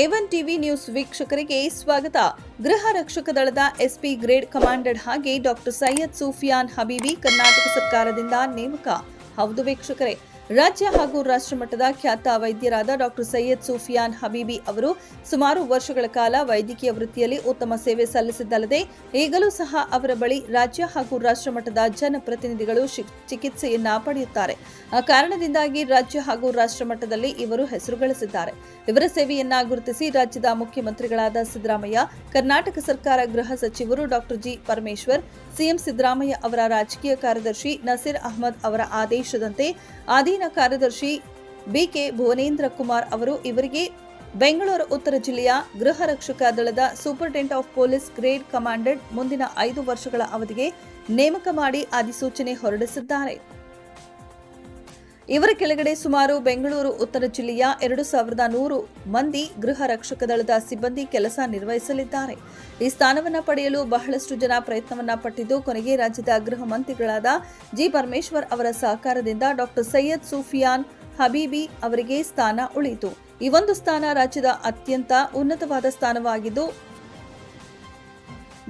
A one TV news ವೀಕ್ಷಕರಿಗೆ ಸ್ವಾಗತ. ಗೃಹ ರಕ್ಷಕ ದಳದ ಎಸ್ಪಿ ಗ್ರೇಡ್ ಕಮಾಂಡರ್ ಹಾಗೆ ಡಾಕ್ಟರ್ ಸೈಯದ್ ಸೂಫಿಯಾನ್ ಹಬೀಬಿ ಕರ್ನಾಟಕ ಸರ್ಕಾರದಿಂದ ನೇಮಕ. ಹೌದು ವೀಕ್ಷಕರೇ ರಾಜ್ಯ ಹಾಗೂ ರಾಷ್ಟ್ರಮಟ್ಟದ ಖ್ಯಾತ ವೈದ್ಯರಾದ ಡಾಕ್ಟರ್ ಸೈಯದ್ ಸೂಫಿಯಾನ್ ಹಬೀಬಿ ಅವರು ಸುಮಾರು ವರ್ಷಗಳ ಕಾಲ ವೈದ್ಯಕೀಯ ವೃತ್ತಿಯಲ್ಲಿ ಉತ್ತಮ ಸೇವೆ ಸಲ್ಲಿಸಿದ್ದಲ್ಲದೆ ಈಗಲೂ ಸಹ ಅವರ ಬಳಿ ರಾಜ್ಯ ಹಾಗೂ ರಾಷ್ಟ್ರಮಟ್ಟದ ಜನಪ್ರತಿನಿಧಿಗಳು ಚಿಕಿತ್ಸೆಯನ್ನ ಪಡೆಯುತ್ತಾರೆ. ಆ ಕಾರಣದಿಂದಾಗಿ ರಾಜ್ಯ ಹಾಗೂ ರಾಷ್ಟ್ರಮಟ್ಟದಲ್ಲಿ ಇವರು ಹೆಸರು ಗಳಿಸಿದ್ದಾರೆ. ಇವರ ಸೇವೆಯನ್ನ ಗುರುತಿಸಿ ರಾಜ್ಯದ ಮುಖ್ಯಮಂತ್ರಿಗಳಾದ ಸಿದ್ದರಾಮಯ್ಯ, ಕರ್ನಾಟಕ ಸರ್ಕಾರ ಗೃಹ ಸಚಿವರು doctor G. Parameshwar, CM Siddaramaiah ಅವರ ರಾಜಕೀಯ ಕಾರ್ಯದರ್ಶಿ ನಸೀರ್ ಅಹಮದ್ ಅವರ ಆದೇಶದಂತೆ ಕಾರ್ಯದರ್ಶಿ ಬಿಕೆ ಭುವನೇಂದ್ರ ಕುಮಾರ್ ಅವರು ಇವರಿಗೆ ಬೆಂಗಳೂರು ಉತ್ತರ ಜಿಲ್ಲೆಯ ಗೃಹ ರಕ್ಷಕ ದಳದ superintendent of police grade commandant ಮುಂದಿನ ಐದು ವರ್ಷಗಳ ಅವಧಿಗೆ ನೇಮಕ ಮಾಡಿ ಅಧಿಸೂಚನೆ ಹೊರಡಿಸಿದ್ದಾರೆ. ಇವರ ಕೆಳಗಡೆ ಸುಮಾರು ಬೆಂಗಳೂರು, ಉತ್ತರ ಜಿಲ್ಲೆಯ ಎರಡು ಸಾವಿರದ ನೂರು ಮಂದಿ ಗೃಹ ರಕ್ಷಕ ದಳದ ಸಿಬ್ಬಂದಿ ಕೆಲಸ ನಿರ್ವಹಿಸಲಿದ್ದಾರೆ. ಈ ಸ್ಥಾನವನ್ನು ಪಡೆಯಲು ಬಹಳಷ್ಟು ಜನ ಪ್ರಯತ್ನವನ್ನ ಪಟ್ಟಿದ್ದು, ಕೊನೆಗೆ ರಾಜ್ಯದ ಗೃಹ ಮಂತ್ರಿಗಳಾದ ಜಿ. ಪರಮೇಶ್ವರ್ ಅವರ ಸಹಕಾರದಿಂದ ಡಾಕ್ಟರ್ ಸೈಯದ್ ಸೂಫಿಯಾನ್ ಹಬೀಬಿ ಅವರಿಗೆ ಸ್ಥಾನ ಉಳಿಯಿತು. ಈ ಒಂದು ಸ್ಥಾನ ರಾಜ್ಯದ ಅತ್ಯಂತ ಉನ್ನತವಾದ ಸ್ಥಾನವಾಗಿದ್ದು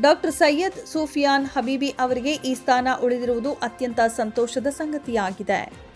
ಡಾಕ್ಟರ್ ಸೈಯದ್ ಸೂಫಿಯಾನ್ ಹಬೀಬಿ ಅವರಿಗೆ ಈ ಸ್ಥಾನ ಉಳಿದಿರುವುದು ಅತ್ಯಂತ ಸಂತೋಷದ ಸಂಗತಿಯಾಗಿದೆ.